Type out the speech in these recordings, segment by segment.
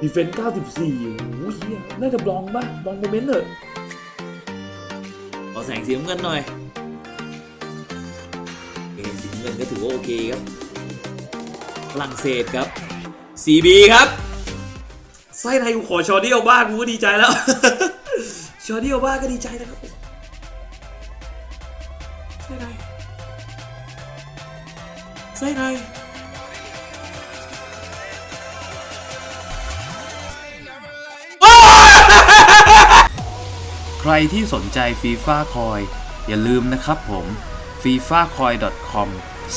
ดีเฟนต์94โอ้โหเฮียน่าจะบลองป่ะบลองโมเมนต์เถอะขอแสงสีน้ำเงินหน่อยเอเคสีน้ำเงินก็ถือว่าโอเคครับฝรั่งเศสครับ CB ครับ ไส้ในกูขอชอเดียวบ้ากูก็ดีใจแล้ว ชอเดียวบ้าก็ดีใจนะครับ ที่สนใจฟีฟ่าคอยอย่าลืมนะครับผม f i f a c o i com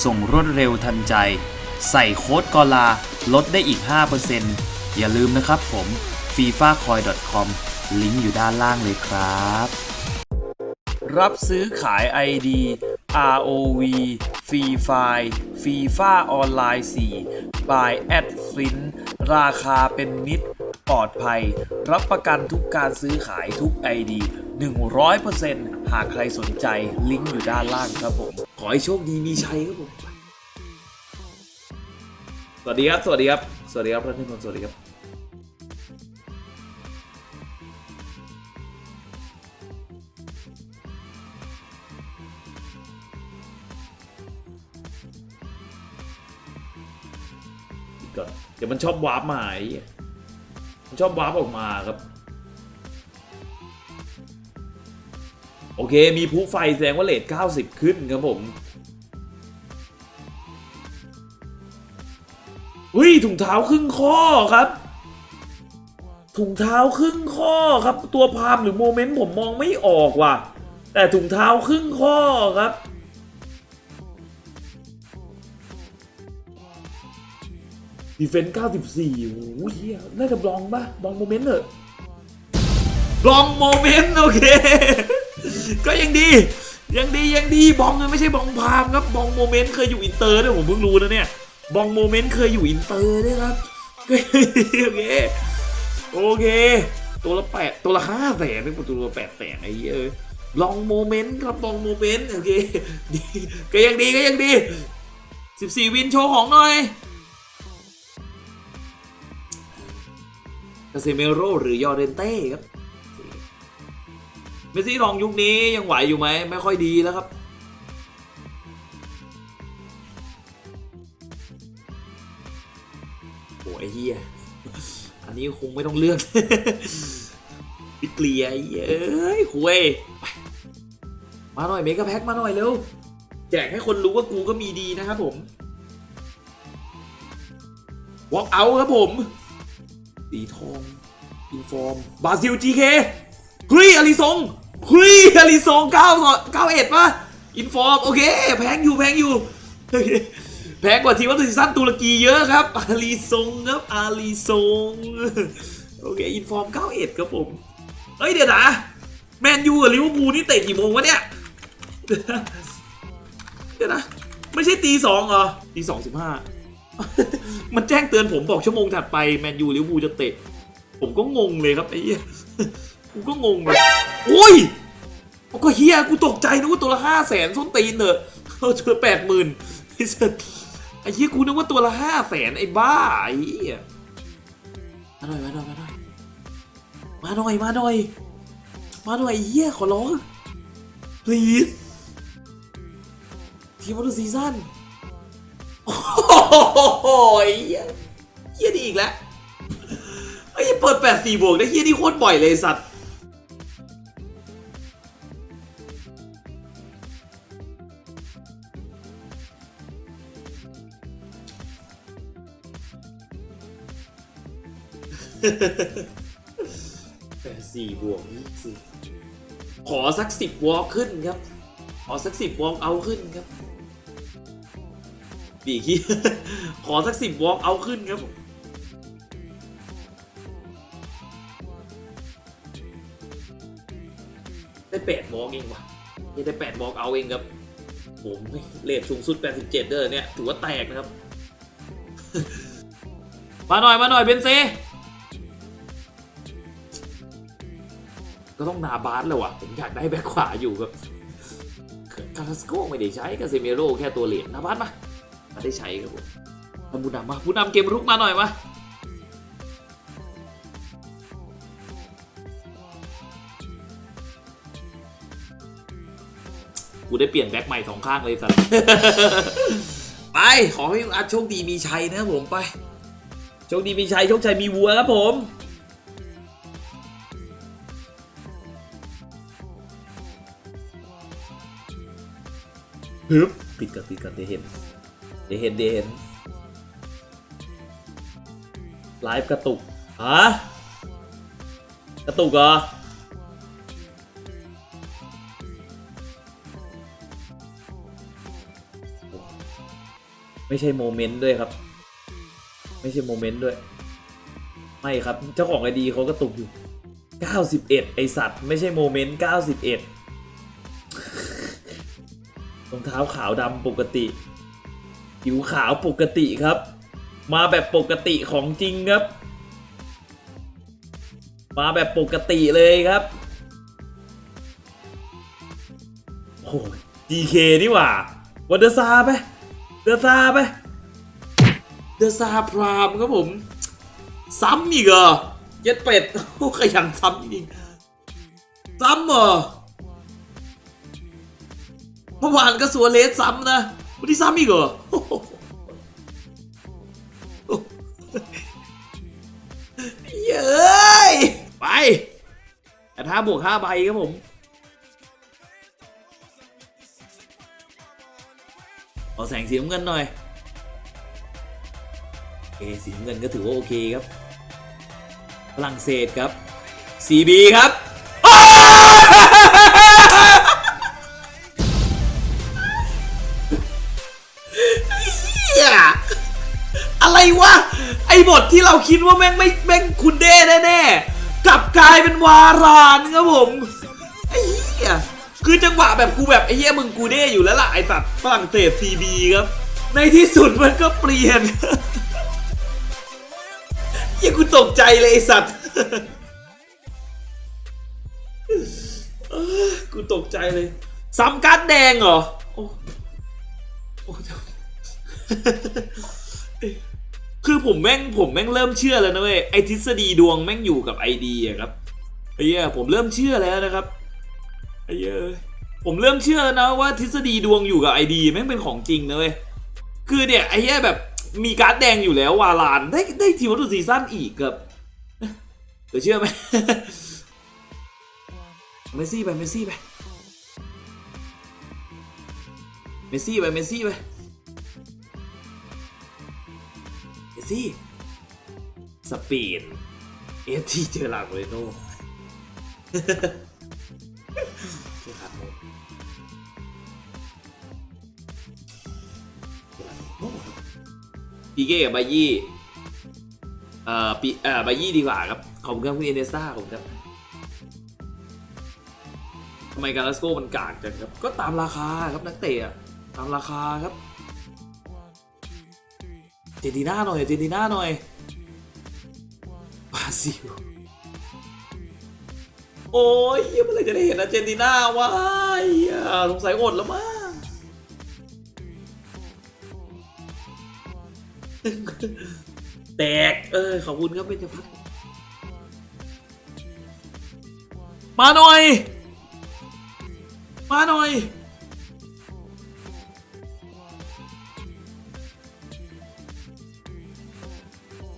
ส่งรวดเร็วทันใจ ใส่โค้ดกอลาลดได้อีก 5%อย่าลืมนะครับผม f i f a c o i com ลิงก์อยู่ด้านล่างเลยครับ รับซื้อขาย ID ROV Free Fire FIFA ออนไลน์4 by a d f i n ราคาเป็นมิตรปลอดภัย รับประกันทุกการซื้อขายทุก ID 100%หากใครสนใจลิงก์อยู่ด้านล่างครับผม ขอให้โชคดีมีชัยครับผม สวัสดีครับ สวัสดีครับ สวัสดีครับท่านผู้ชมสวัสดีครับก่อนเดี๋ยวมันชอบวาร์ปมาไอ้เหี้ยมันชอบวาร์ปออกมาครับ โอเค มีผู้ไฟแสดงว่าเลท90 ขึ้นครับผมอุ้ยถุงเท้าครึ่งข้อครับ ถุงเท้าครึ่งข้อครับ ตัวพามหรือโมเมนต์ผมมองไม่ออกว่ะ แต่ถุงเท้าครึ่งข้อครับ ดีเฟนซ์94โอ้โหเฮียน่าจะบลองป่ะบลองโมเมนต์เถอบลองโมเมนต์ โอเค ก็ยังดี ยังดียังดีบองมันไม่ใช่บองพามครับบองโมเมนต์เคยอยู่อินเตอร์ด้วยผมเพิ่งรู้นะเนี่ยบองโมเมนต์เคยอยู่อินเตอร์ด้วยครับโอเคโอเค ตัวละแปดตัวละห้าแสนไม่ตัวละแปดแสนไอ้เยอ้ยลองโมเมนต์ครับลองโมเมนต์โอเคดีก็ยังดีก็ยังดีสิบสี่วินโชว์ของหน่อยคาเซเมโรหรือยอร์เรนเต้ครับ เมสซี่ลองยุคนี้ยังไหวอยู่ไหมไม่ค่อยดีแล้วครับ โอ้ไอ้เฮียอันนี้คงไม่ต้องเลือกปิเกลียเหี้ยเอ้ยคุยมาหน่อยเมกะแพ็คมาหน่อยเร็วแจกให้คนรู้ว่ากูก็มีดีนะครับผมวอล์กเอาครับผมสีทองอินฟอร์มบราซิล GK เฮ้ยอาริซง เฮ้ยอาริโซงเก้าเก้าเอ็ดป่ะอินฟอร์มโอเค แพงอยู่แพงอยู่แพงกว่าทีมวัตถุซีซั่นตุรกีเยอะครับ อาริซงครับอาริซงโอเคอินฟอร์มเก้าเอ็ดครับผมเฮ้ยเดี๋ยวนะแมนยูกับลิเวอร์พูลนี่เตะกี่โมงวะเนี่ยเดี๋ยวนะไม่ใช่ตีสองเหรอตีสองสิบห้ามันแจ้งเตือนผมบอกชั่วโมงถัดไปแมนยูลิเวอร์พูลจะเตะ ผมก็งงเลยครับไอ้เหี้ย กูก็งงเลยโอ้ยก็เฮียกูตกใจนึกว่าตัวละห้าแสนส้นตีนเนอะเขาเจอแปดหมื่นไอ้สัสไอ้เฮียกูนึกว่าตัวละห้าแสนไอ้บ้าไอ้เฮียมาหน่อยมาหน่อยมาหน่อยมาหน่อยมาหน่อยมาหน่อยไอ้เฮียขอร้อง please ทีมวัตถุซีซั่นโอ้โหเฮียเฮียดีอีกแล้วไอ้ยเปิดแปดสี่บวกได้เฮียนี่โคตรบ่อยเลยสัตว์ สี่บวกนี่สิขอสักสิบวอลขึ้นครับ ขอสักสิบวอลเอาขึ้นครับปีกี้ขอสักสิบวอล์กเอาขึ้นครับได้แปดวอล์กเองวะยังได้แปดวอล์กเอาเองครับผมเลทสูงสุด 87 เด้อเนี่ย ถือว่าแตกนะครับ มาหน่อย มาหน่อยเบนเซ ก็ต้องนาบาสแล้วว่ะ ผมอยากได้แบ็คขวาอยู่ครับคาราสโกไม่ได้ใช้กาเซเมโรแค่ตัวเหรียญนาบาสมาม่ได้ใช้ครับผมมาบุนำมาบุนำเกมรุกมาหน่อยมากูได้เปลี่ยนแบ็คใหม่สองข้างเลยสัตไป ขอให้อัดโชคดีมีชัยนะผมไป โชคดีมีชัย โชคชัยมีวัวครับผม ฮึบปิดก่อนปิดก่อนเดี๋ยวเห็น เดี๋ยวเห็นเดี๋ยวเห็นไลฟ์กระตุกฮะกระตุกเหรอไม่ใช่โมเมนต์ด้วยครับ ไม่ใช่โมเมนต์ด้วย ไม่ครับ เจ้าของไอดีเขากระตุกอยู่ 91 ไอสัตว์ ไม่ใช่โมเมนต์ 91รอง เท้าขาวดำปกติ ผิวขาวปกติครับ มาแบบปกติของจริงครับ มาแบบปกติเลยครับโอ้ย DK นี่หว่าวันเดอร์ซาไปเดอร์ซาไปเดอร์ซาพรามครับผม ซ้ำอีกเหรอ เย็ดเป็ดโอ้ขยันซ้ำจริงซ้ำเหรอ เมื่อวานก็สัวเลสซ้ำนะวันนี้ซ้ำอีกเหรอเย้ยไปแต่ถ้าบวกห้าใบครับผมเอาแสงสีน้ำเงินหน่อยโอสีน้ำเงินก็ถือว่าโอเคครับฝรั่งเศสครับ CB ครับ อะไรวะ ไอบทที่เราคิดว่าแม่งไม่แม่งคุณเด้แน่ๆกลับกลายเป็นวารานครับผมไอ้เหี้ยคือจังหวะแบบกูแบบไอ้เหี้ยมึงกูเด้อยู่แล้วล่ะไอ้สัตว์ฝรั่งเศส CB ครับ ในที่สุดมันก็เปลี่ยนเหี้ยกูตกใจเลยไอ้สัตว์กูตกใจเลยซ้ำการ์ดแดงเหรอ โอ้โอ้ คือผมแม่งผมแม่งเริ่มเชื่อแล้วนะเว้ยไอทฤษฎีดวงแม่งอยู่กับไอดีอะครับไอ้เหี้ยผมเริ่มเชื่อแล้วนะครับไอ้เหี้ยผมเริ่มเชื่อแล้วนะว่าทฤษฎีดวงอยู่กับไอดีแม่งเป็นของจริงนะเว้ยคือเนี่ยไอ้เหี้ยแบบมีการ์ดแดงอยู่แล้ววาลานได้ได้ทีวัตุซีซั่นอีกครับเดี๋ยวเชื่อไหมเมสซี่ไปเมสซี่ไปเมสซี่ไปเมสซี่ไป ซี่สปีนเอทีเจอหลังเลยโน่เจอขาดโน่เจอหลังโน่ปีเก้กับบายี่เอ่อปีเอ่อบายี่ดีกว่าครับ ขอบคุณครับคุณเอเนซ่าขอบคุณครับทำไมการัสโกมันกากจังครับ ก็ตามราคาครับนักเตะตามราคาครับ เจนติน่าหน่อยเจนติน่าหน่อยบราซิลโอ้ยเหี้ยเมื่อไหรจะได้เห็นอาร์เจนติน่าวะเหี้ยสงสัยอดแล้วมั้งแตก เออ ขอบคุณครับเบญจพัฒมาหน่อย มาหน่อย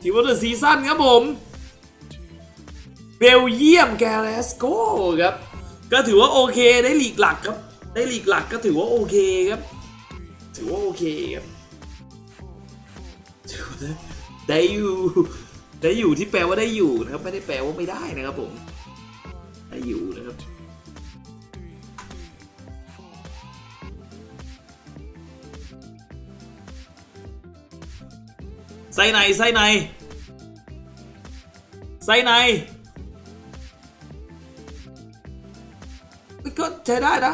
ทีว่าเตอะซีซั่นครับผม เบลเยียมแกเลสโกครับ ก็ถือว่าโอเคได้หลีกหลักครับ ได้หลีกหลักก็ถือว่าโอเคครับ ถือว่าโอเคครับได้อยู่ ได้อยู่ที่แปลว่าได้อยู่นะครับ ไม่ได้แปลว่าไม่ได้นะครับผม ไส้ในไส้ในไส้ในเฮ้ยก็ใช้ได้นะ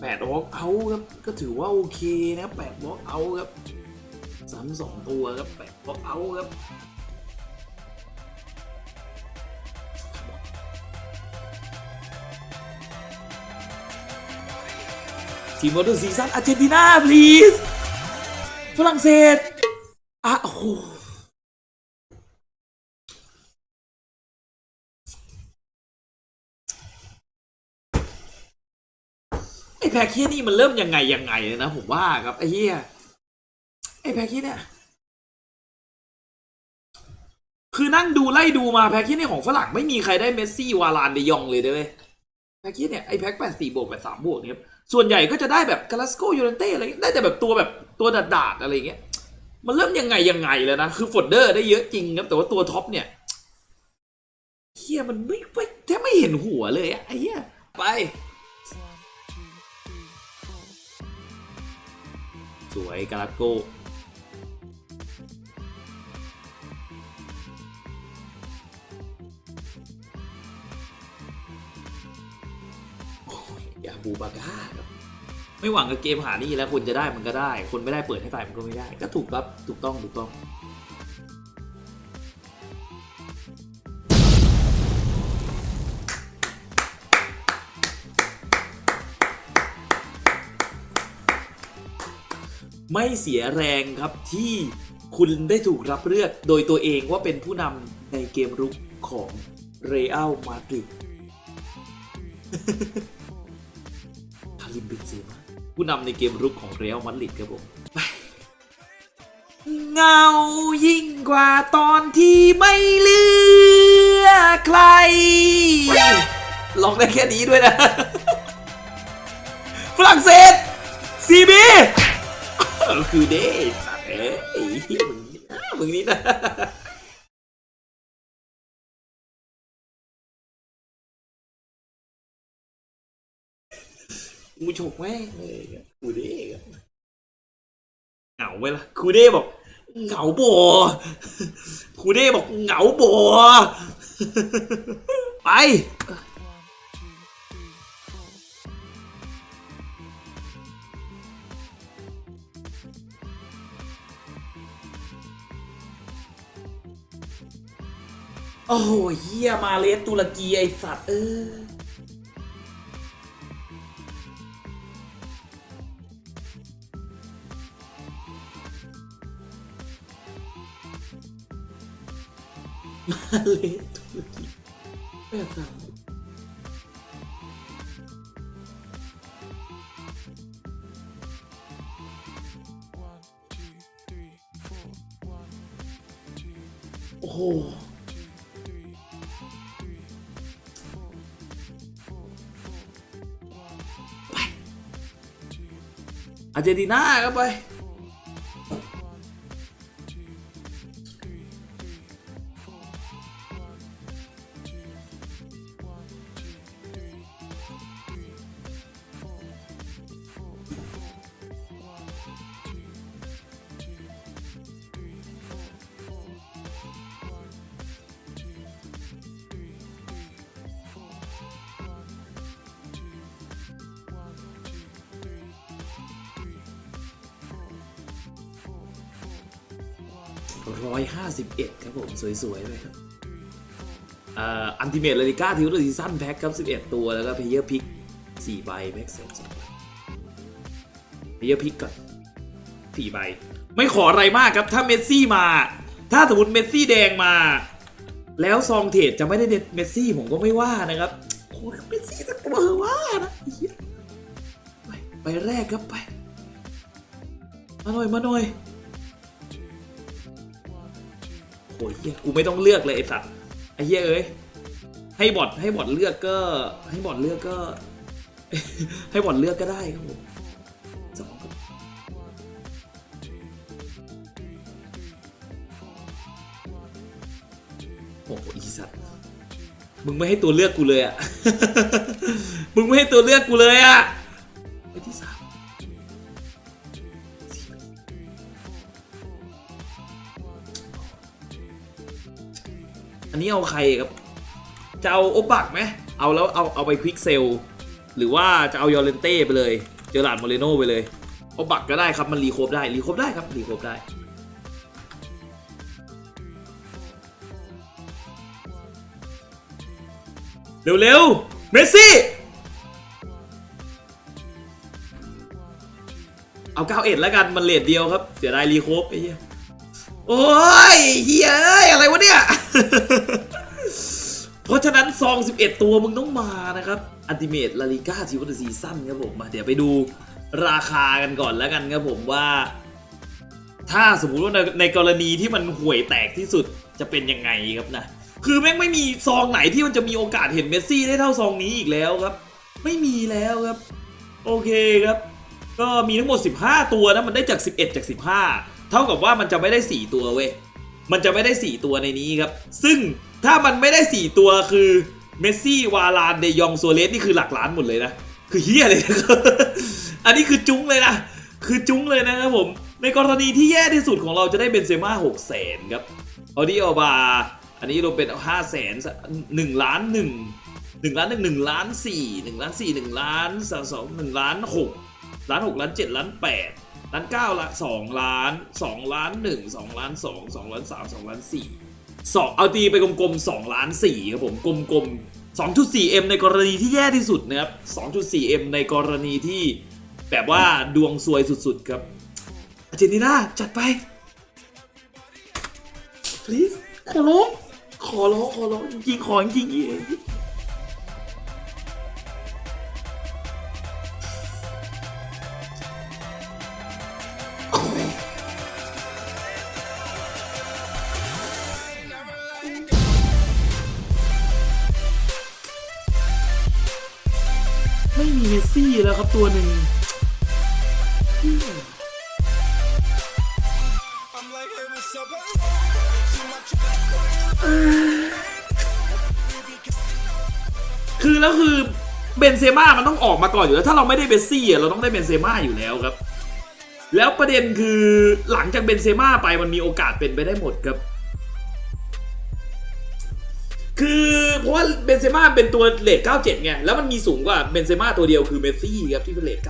แปดวอล์กเอาครับก็ถือว่าโอเคนะแปดวอล์กเอาครับสามสองตัวครับแปดวอล์กเอาครับทีมวอเตอร์ซีซั่นอาร์เจนตินา please ฝรั่งเศสอะโอ้โหอ้แพ็กเฮียนี่มันเริ่มยังไงยังไงเลยนะผมว่าครับไอ้เฮียไอ้แพ็กเฮียเนี่ยคือนั่งดูไล่ดูมาแพ็กเฮียนี่ของฝรั่งไม่มีใครได้เมสซี่วาลานเดยองเลยเด้วยแพ็กเฮียเนี่ยไอ้แพ็กแปดสี่บวกแปดสามบวกเนี่ยส่วนใหญ่ก็จะได้แบบกาลาสโกยูเรนเต้อะไรเงี้ได้แต่แบบตัวแบบ ตัวดาดๆอะไรเงี้ย มันเริ่มยังไงยังไงแล้วนะ คือโฟดเดอร์ได้เยอะจริงครับ แต่ว่าตัวท็อปเนี่ยเฮียมันไม่ไม่แทบไม่เห็นหัวเลยอะไอ้เฮียไป สวยกาลาโก้ยอย่าบูบาก้าครับ ไม่หวังกับเกมหานี่แล้วคนจะได้มันก็ได้ คนไม่ได้เปิดให้ตายมันก็ไม่ได้ ก็ถูกครับถูกต้องถูกต้องไม่เสียแรงครับที่คุณได้ถูกรับเลือกโดยตัวเองว่าเป็นผู้นำในเกมรุกของเรอัลมาดริด ผู้นำในเกมรุกของเรอัลมาดริดครับผมเงายิ่งกว่าตอนที่ไม่เลือกใคร ลองได้แค่นี้ด้วยนะ ฝรั่งเศสซีบีคือเด้สัตว์เอ้ยไอ้เหี้ยมึงนี่นะมึงนี่นะ กูฉกแม่งเลยอะคูเด้อะเหงาไหมล่ะคูเด้บอกเหงาบ่คูเด้บอกเหงาบ่ไปโอ้โหเฮียมาเลสตุรกีไอสัตว์เออ Maledugi. Perdão. Oh. Pai. Argentina. 151 ครับผม สวยๆเลยครับอันติเมตเลลิก้าทีวต์ซีซั่นแพ็คครับ 11 ตัว แล้วก็เพเยอร์พิก4ใบแม็กเซลสองใบเพเยอร์พิกก่อน4ใบ ไม่ขออะไรมากครับ ถ้าเมสซี่มา ถ้าสมมติเมสซี่แดงมา แล้วซองเทรดจะไม่ได้เด็ดเมสซี่ผมก็ไม่ว่านะครับโอ้ยเมสซี่จะกลัวว่านะไปไปแรกครับไป มาหน่อย มาหน่อย กูไม่ต้องเลือกเลยไอ้สัตว์ไอ้เหี้ยเอ้ยให้บอทให้บอทเลือกก็ ให้บอทเลือกก็ ให้บอทเลือกก็ได้ครับผมสองครับโอ้โหอีสัตว์มึงไม่ให้ตัวเลือกกูเลยอะมึงไม่ให้ตัวเลือกกูเลยอะ นี้เอาใครครับ จะเอาโอบักไหมเอาแล้วเอาเอาไปควิกเซลหรือว่าจะเอายอร์เรนเต้ไปเลย เจอหลาดโมเรโน่ไปเลยโอบักก็ได้ครับมันรีโคบได้รีโคบได้ครับรีโคบได้เร็วๆเมสซี่เอา 91 แล้วกัน มันเลทเดียวครับ เสียดายรีโคบไอ้เหี้ย โอ้ยเฮียเอ้ยอะไรวะเนี่ย เพราะฉะนั้นซอง11 ตัวมึงต้องมานะครับอันติเมตลาลิก้าทีวันซีซั่นครับผมมาเดี๋ยวไปดูราคากันก่อนแล้วกันครับผมว่า ถ้าสมมุติว่าในในกรณีที่มันห่วยแตกที่สุดจะเป็นยังไงครับนะ คือแม่งไม่มีซองไหนที่มันจะมีโอกาสเห็นเมสซี่ได้เท่าซองนี้อีกแล้วครับ ไม่มีแล้วครับ โอเคครับ ก็มีทั้งหมด 15 ตัวนะมันได้จาก 11 จาก 15 ท่ากับว่ามันจะไม่ได้ 4 ตัวเว้ย มันจะไม่ได้ 4 ตัวในนี้ครับ ซึ่งถ้ามันไม่ได้ 4 ตัวคือเมสซี่วาลานเดยองโซเลสนี่คือหลักล้านหมดเลยนะ คือเฮียเลยนะครับอันนี้คือจุ้งเลยนะ คือจุ้งเลยนะครับผม ในกรณีที่แย่ที่สุดของเราจะได้เบนเซม่า6แสนครับออดี้ออบาอันนี้เราเป็น5แสนหนึ่งล้านหนึ่งหนึ่งล้านหนึ่งหนึ่งล้านสี่หนึ่งล้านสี่หนึ่งล้านสองหนึ่งล้านหกล้านหกล้านเจ็ดล้านแปด ล้านเก้าละสองล้านสองล้านหนึ่งสองล้านสองสองล้านสามสองล้านสี่สองเอาตีไปกลมๆสองล้านสี่ครับผมกลมๆ 2.4M ในกรณีที่แย่ที่สุดนะครับ 2.4M ในกรณีที่แบบว่าดวงซวยสุดๆครับอาร์เจนตินาจัดไป please ขอร้องขอร้องขอร้องจริงๆขอจริงๆ มีเมสซี่แล้วครับตัวหนึ่งคือแล้วคือเบนเซม่ามันต้องออกมาก่อนอยู่แล้วถ้าเราไม่ได้เบสซี่เราต้องได้เบนเซม่าอยู่แล้วครับ แล้วประเด็นคือหลังจากเบนเซม่าไปมันมีโอกาสเป็นไปได้หมดครับ คือเพราะว่าเบนเซม่าเป็นตัวเลท97 ไง แล้วมันมีสูงกว่าเบนเซม่าตัวเดียวคือเมสซี่ครับที่เป็นเลท98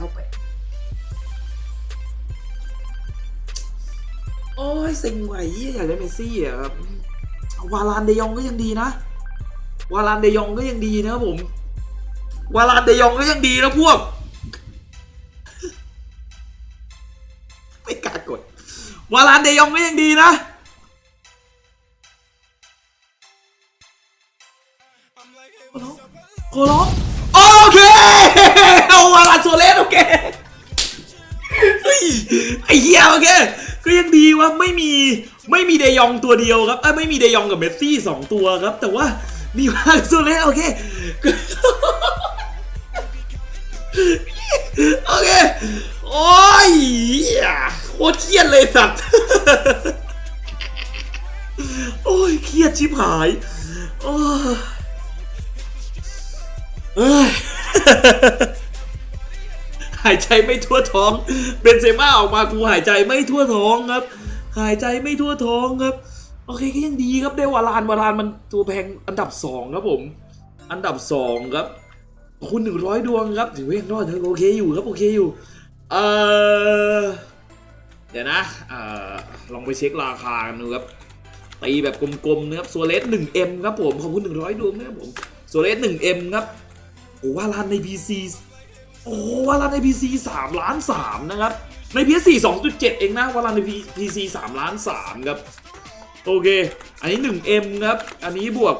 โอ้ยเซ็งไหวอยากได้เมสซี่อะครับ วาลานเดยองก็ยังดีนะ วาลานเดยองก็ยังดีนะครับผม วาลานเดยองก็ยังดีนะพวก ไม่กล้ากด วาลานเดยองก็ยังดีนะ ขอร้องโอเคเอาวาลานโซเลสโอเคไอ้เหี้ยโอเคก็ยังดีว่าไม่มีไม่มีเดยองตัวเดียวครับเอ้ไม่มีเดยองกับเมสซี่สองตัวครับ แต่ว่ามีวาลาโซเลสโอเคโอเค โอ้ยเหี้ยโคตรเครียดเลยสัตว์โอ้ยเครียดชิบหาย โอ้ย เอ้ยหายใจไม่ทั่วท้อง เบนเซม่าออกมากูหายใจไม่ทั่วท้องครับ หายใจไม่ทั่วท้องครับ โอเคก็ยังดีครับได้วาลานวาลานมันตัวแพงอันดับสองครับผม อันดับสองครับ คุณหนึ่งร้อยดวงครับถือว่ายังรอดโอเคอยู่ครับโอเคอยู่ เออเดี๋ยวนะเออลองไปเช็คราคากันดูครับตีแบบกลมๆนะครับโซเลส 1M ครับผมขอบคุณ100ดวงนะครับผมโซเลส 1M ครับ อ้ว่าร้านใน PC โอ้ว่าร้านใน PC 3ล้าน3นะครับ ใน PS4 2.7 เองนะว่าร้านใน PC 3ล้าน3ครับ โอเค อันนี้ 1M ครับ อันนี้บวก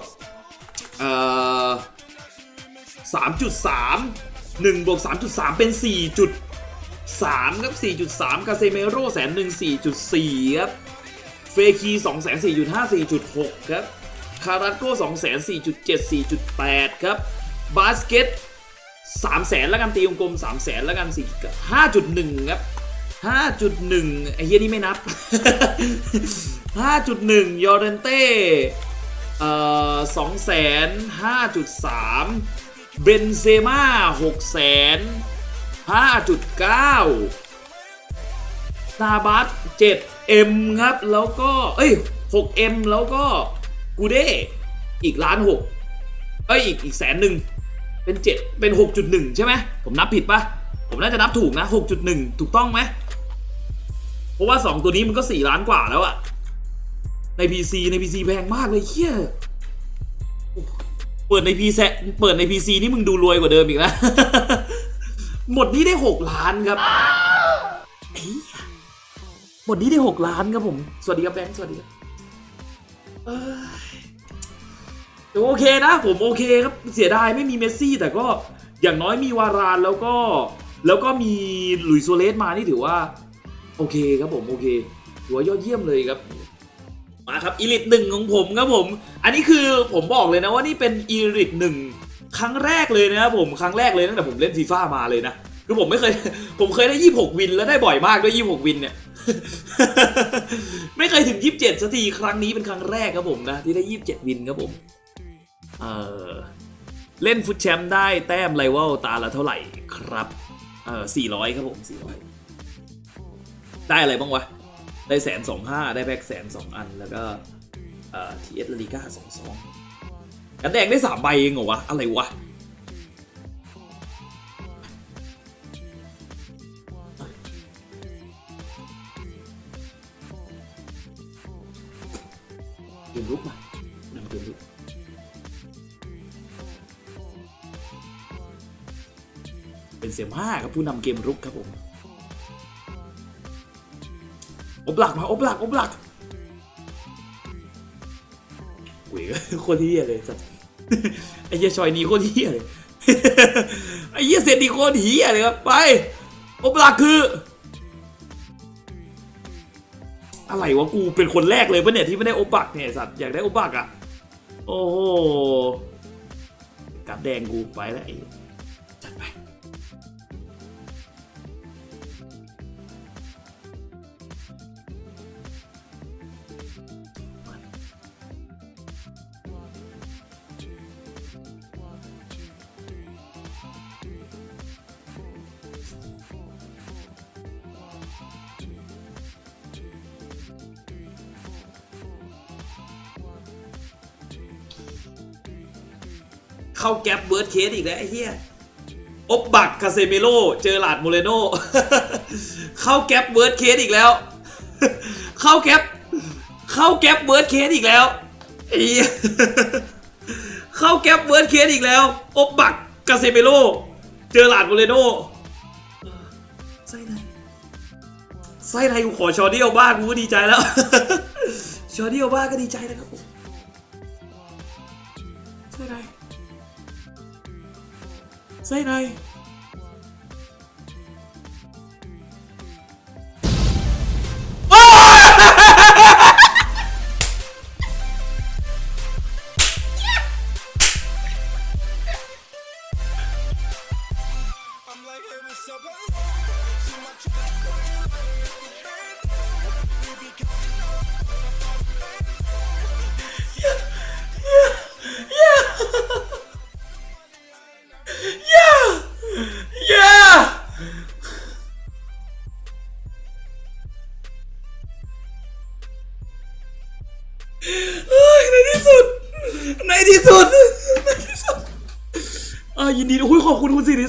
เอ่อ3.3 1บวก3.3 เป็น 4.3 ครับ 4.3 กาเซเมโร่แสนหนึ่ง4.4 ครับ เฟคี2แสน4.5 4.6 ครับ คาราโก้2แสน4.7 4.8 ครับ บาสเกต3แสนแล้วกันตีวงกลม3แสนแล้วกัน4 5.1ครับ5.1ไอ้เฮียนี่ไม่นับ5.1ยอร์เรนเต้เอ่อสองแสนห้าจุดสามเบนเซม่าหกแสนห้าจุดเก้านาบัสเจ็ดเอ็มครับ แล้วก็ เอ้ยหกเอ็มแล้วก็กูเด้อีกล้านหกเอ้ย อีกอีกแสนหนึ่ง เป็นเจ็ดเป็นหกจุดหนึ่งใช่ไหมผมนับผิดปะผมน่าจะนับถูกนะหกจุดหนึ่งถูกต้องไหมเพราะว่าสองตัวนี้มันก็สี่ล้านกว่าแล้วอะใน PC ใน PC แพงมากเลยเฮียเปิดใน PC เปิดใน PC นี่มึงดูรวยกว่าเดิมอีกนะ หมดนี้ได้ 6 ล้านครับหมดนี้ได้ 6 ล้านครับผม สวัสดีครับแบงค์สวัสดีครับ แต่โอเคนะ ผมโอเคครับเสียดายไม่มีเมสซี่ แต่ก็อย่างน้อยมีวารานแล้วก็แล้วก็มีหลุยส์โซเลสมานี่ถือว่า โอเคครับผมโอเคถือว่ายอดเยี่ยมเลยครับมาครับอีลิทหนึ่งของผมครับผม อันนี้คือผมบอกเลยนะว่านี่เป็นอีลิทหนึ่งครั้งแรกเลยนะครับผมครั้งแรกเลยตั้งแต่ผมเล่นฟีฟ่ามาเลยนะคือผมไม่เคย ผมเคยได้26วินแล้วได้บ่อยมากด้วย26วินเนี่ย ไม่เคยถึง27สักทีครั้งนี้เป็นครั้งแรกครับผมนะ ที่ได้27วินครับผม เออเล่นฟุตแชมป์ได้แต้มไรวัลตาละเท่าไหร่ครับเออ400ครับผม400ได้อะไรบ้างวะ ได้แสนสองห้าได้แบ็กแสนสองอันแล้วก็เอ่อทีเอสลาลิก้าสองสองกันแดงได้สามใบเองเหรอวะ อะไรวะเกมลุกมา เป็นเซม่าครับผู้นำเกมรุกครับผมอบหลักมาอบหลักอบหลักหุยโคตรเฮียเลยสัสไอ้เหี้ยชอยนี้โคตรเฮียเลยไอ้เหี้ยเซนดีโคตรเฮียเลยครับไปอบหลักคือ อะไรวะกูเป็นคนแรกเลยปะเนี่ยที่ไม่ได้อบลักเนี่ยสัตว์อยากได้อบลักอะโอ้โหกัดแดงกูไปแล้วไอ้ แก๊ปเบิร์ดเคสอีกแล้วไอ้เหี้ยอบบักคาเซเมโลเจอหลาดโมเรโนเข้าแก๊ปเบิร์ดเคสอีกแล้ว เข้าแก๊ปเข้าแก๊ปเบิร์ดเคสอีกแล้วไอ้เหี้ยเข้าแก๊ปเบิร์ดเคสอีกแล้ว อบบักคาเซเมโลเจอหลาดโมเรโนไส้ในไส้ในกูขอชอเดียวบ้างกูก็ดีใจแล้วชอเดียวบ้างก็ดีใจแล้วครับไส้ไส้ในโ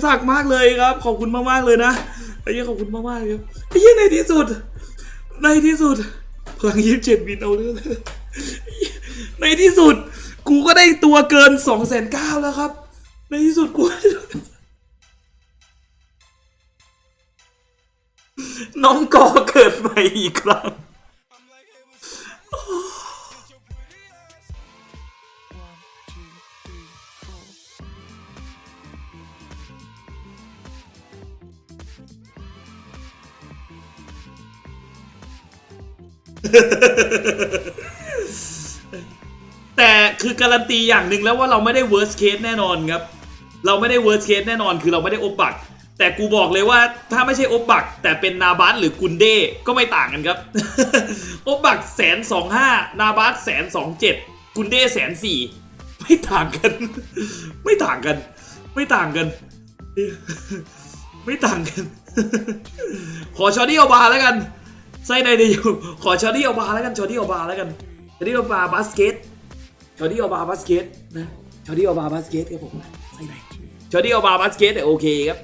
ศักดิ์มากเลยครับ ขอบคุณมากๆเลยนะไอ้เหี้ยขอบคุณมากๆเลยครับไอ้เหี้ยในที่สุด ในที่สุดพลังยี่สิบเจ็ดบินเอาเรื่องในที่สุด กูก็ได้ตัวเกินสองแสนเก้าแล้วครับ ในที่สุดกูน้องกอเกิดใหม่อีกครั้ง แต่คือการันตีอย่างหนึ่งแล้วว่าเราไม่ได้ worst case แน่นอนครับ เราไม่ได้ worst case แน่นอนคือเราไม่ได้อบบัก แต่กูบอกเลยว่าถ้าไม่ใช่อบบัก แต่เป็นนาบาสหรือกุนเด้ก็ไม่ต่างกันครับ อบบักแสนสองห้านาบาสแสนสองเจ็ดกุนเด้แสนสี่ไม่ต่างกัน ไม่ต่างกัน ไม่ต่างกัน ไม่ต่างกัน ขอชอดี้เอาบาแล้วกัน ไส้ในดียวขอชอดี้เอาบาแล้วกันชอดี้เอาบาแล้วกันชอดี้เอาบาบาสเกตชอดี้เอาบาบาสเกตนะชอดี้เอาบาบาสเกตครับผมนะใส่ไหนชอดี้เอาบาบาสเกตเนี่ยโอเคครับ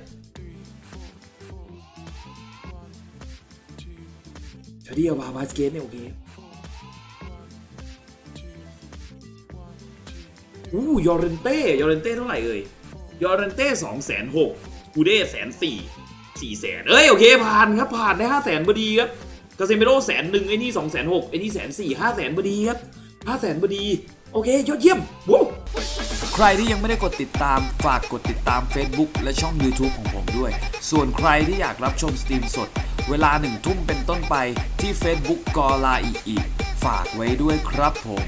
ชอดี้เอาบาบาสเกตเนี่ยโอเคอู้ยอร์เรนเต้ยอร์เรนเต้เท่าไหร่เอ่ยยอร์เรนเต้สองแสนหกกูเด้แสนสี่สี่แสนเอ้ยโอเคผ่านครับผ่านได้ห้าแสนพอดีครับ กาเซเมโร่แสนหนึ่งไอ้นี่สองแสนหกไอ้นี่แสนสี่ห้าแสนพอดีครับห้าแสนพอดี โอเค ยอดเยี่ยมวู้ใครรที่ยังไม่ได้กดติดตามฝากกดติดตาม Facebook และช่อง YouTube ของผมด้วย ส่วนใครที่อยากรับชมสตรีมสด เวลาหนึ่งทุ่มเป็นต้นไปที่ Facebook กอลาอีอีฝากไว้ด้วยครับผม